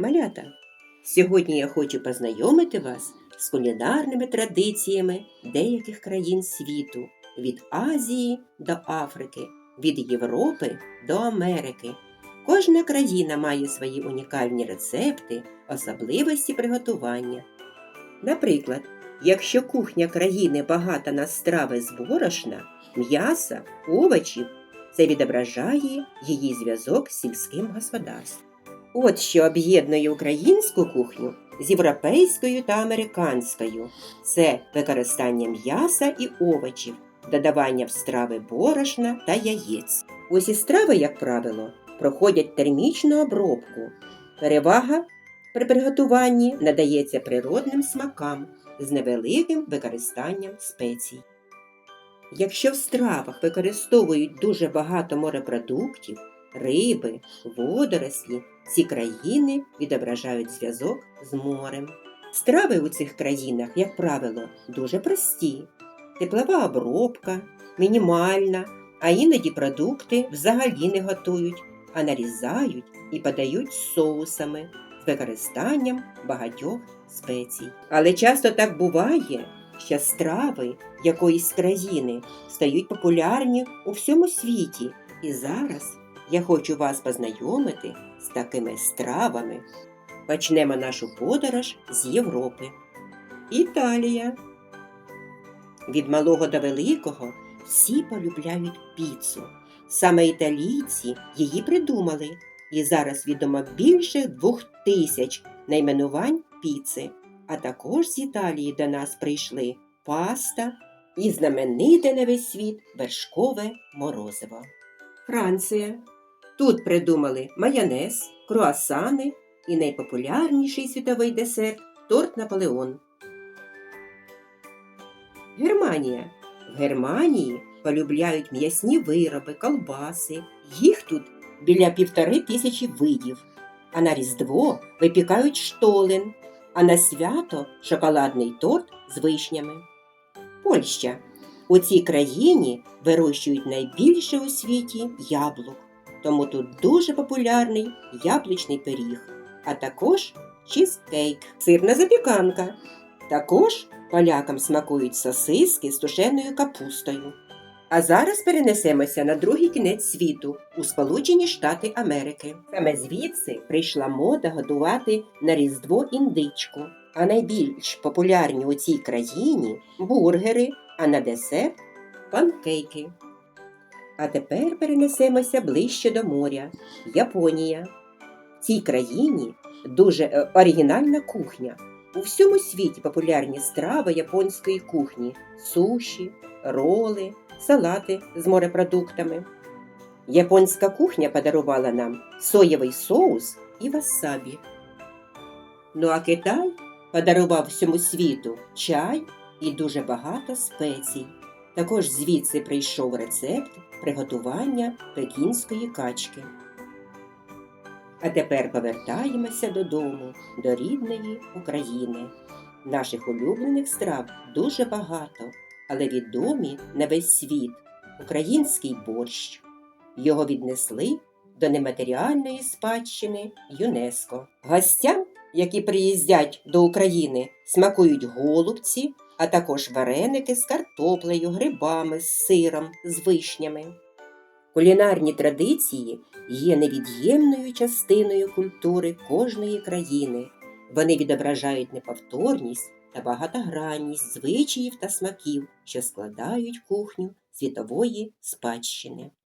Малята, сьогодні я хочу познайомити вас з кулінарними традиціями деяких країн світу від Азії до Африки, від Європи до Америки. Кожна країна має свої унікальні рецепти, особливості приготування. Наприклад, якщо кухня країни багата на страви з борошна, м'яса, овочів, це відображає її зв'язок з сільським господарством. От що об'єднує українську кухню з європейською та американською це використання м'яса і овочів, додавання в страви борошна та яєць. Усі страви, як правило, проходять термічну обробку. Перевага при приготуванні надається природним смакам з невеликим використанням спецій. Якщо в стравах використовують дуже багато морепродуктів, риби, водорослі, ці країни відображають зв'язок з морем. Страви у цих країнах, як правило, дуже прості. Теплова обробка, мінімальна, а іноді продукти взагалі не готують, а нарізають і подають соусами з використанням багатьох спецій. Але часто так буває, що страви якоїсь країни стають популярні у всьому світі. І зараз я хочу вас познайомити з такими стравами. Почнемо нашу подорож з Європи. Італія. Від малого до великого всі полюбляють піцу. Саме італійці її придумали, і зараз відомо більше двох тисяч найменувань піци. А також з Італії до нас прийшли паста і знамените на весь світ вершкове морозиво. Франція. Тут придумали майонез, круасани і найпопулярніший світовий десерт торт Наполеон. Германія. В Германії полюбляють м'ясні вироби, колбаси. Їх тут біля півтори тисячі видів. А на Різдво випікають штолен, а на свято шоколадний торт з вишнями. Польща. У цій країні вирощують найбільше у світі яблук, тому тут дуже популярний яблучний пиріг, а також чізкейк, сирна запіканка. Також полякам смакують сосиски з тушеною капустою. А зараз перенесемося на другий кінець світу у Сполучені Штати Америки. Саме звідси прийшла мода готувати на Різдво індичку. А найбільш популярні у цій країні бургери, а на десерт панкейки. А тепер перенесемося ближче до моря Японія. В цій країні дуже е, оригінальна кухня. У всьому світі популярні страви японської кухні суші, роли, салати з морепродуктами. Японська кухня подарувала нам соєвий соус і васабі. Ну а Китай подарував всьому світу чай і дуже багато спецій. Також звідси прийшов рецепт приготування пекінської качки. А тепер повертаємося додому, до рідної України. Наших улюблених страв дуже багато, але відомі на весь світ український борщ. Його віднесли до нематеріальної спадщини ЮНЕСКО. Гостям, які приїздять до України, смакують голубці, а також вареники з картоплею, грибами, з сиром, з вишнями. Кулінарні традиції є невід'ємною частиною культури кожної країни. Вони відображають неповторність та багатогранність звичаїв та смаків, що складають кухню світової спадщини.